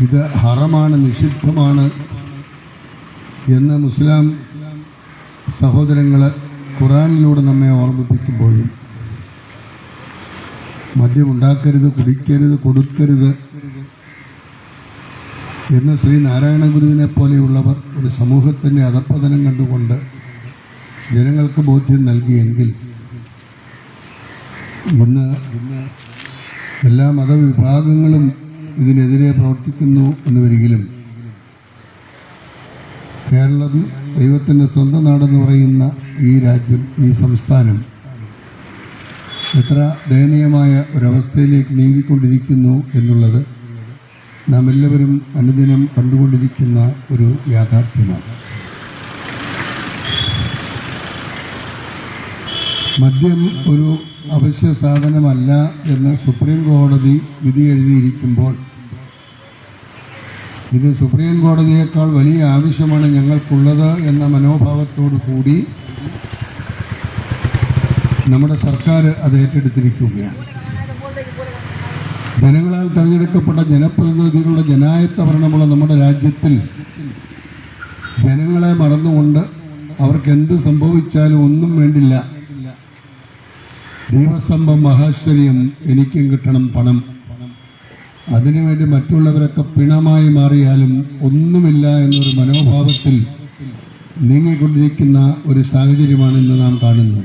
ഇത് ഹറമാണ് നിഷിദ്ധമാണ് എന്ന് മുസ്ലാം സഹോദരങ്ങൾ ഖുറാനിലൂടെ നമ്മെ ഓർമ്മിപ്പിക്കുമ്പോഴും മദ്യം ഉണ്ടാക്കരുത് കുടിക്കരുത് കൊടുക്കരുത് എന്ന് ശ്രീ നാരായണ ഗുരുവിനെ പോലെയുള്ളവർ ഒരു സമൂഹത്തിന്റെ അധപ്പതനം കണ്ടുകൊണ്ട് ജനങ്ങൾക്ക് ബോധ്യം നൽകിയെങ്കിൽ ഇന്ന് ഇന്ന് എല്ലാ മതവിഭാഗങ്ങളും ഇതിനെതിരെ പ്രവർത്തിക്കുന്നു എന്ന് വരികിലും കേരളം ദൈവത്തിന്റെ സ്വന്തം നാടെന്ന് പറയുന്ന ഈ രാജ്യം ഈ സംസ്ഥാനം എത്ര ദയനീയമായ ഒരവസ്ഥയിലേക്ക് നീങ്ങിക്കൊണ്ടിരിക്കുന്നു എന്നുള്ളത് നാം എല്ലാവരും അനുദിനം കണ്ടുകൊണ്ടിരിക്കുന്ന ഒരു യാഥാർത്ഥ്യമാണ്. മദ്യം ഒരു അവശ്യ സാധനമല്ല എന്ന് സുപ്രീം കോടതി വിധി എഴുതിയിരിക്കുമ്പോൾ. ഇത് സുപ്രീം കോടതിയേക്കാൾ വലിയ ആവശ്യമാണ് ഞങ്ങൾക്കുള്ളത് എന്ന മനോഭാവത്തോടു കൂടി നമ്മുടെ സർക്കാർ അത് ഏറ്റെടുത്തിരിക്കുകയാണ്. ജനങ്ങളാൽ തിരഞ്ഞെടുക്കപ്പെട്ട ജനപ്രതിനിധികളുടെ ജനായത്ത ഭരണമുള്ള നമ്മുടെ രാജ്യത്തിൽ ജനങ്ങളെ മറന്നുകൊണ്ട് അവർക്ക് എന്ത് സംഭവിച്ചാലും ഒന്നും വേണ്ടില്ല. ദൈവസ്തംഭം മഹാശ്വര്യം എനിക്കും കിട്ടണം പണം. അതിനുവേണ്ടി മറ്റുള്ളവരൊക്കെ പിണമായി മാറിയാലും ഒന്നുമില്ല എന്നൊരു മനോഭാവത്തിൽ നീങ്ങിക്കൊണ്ടിരിക്കുന്ന ഒരു സാഹചര്യമാണ് ഇന്ന് നാം കാണുന്നത്.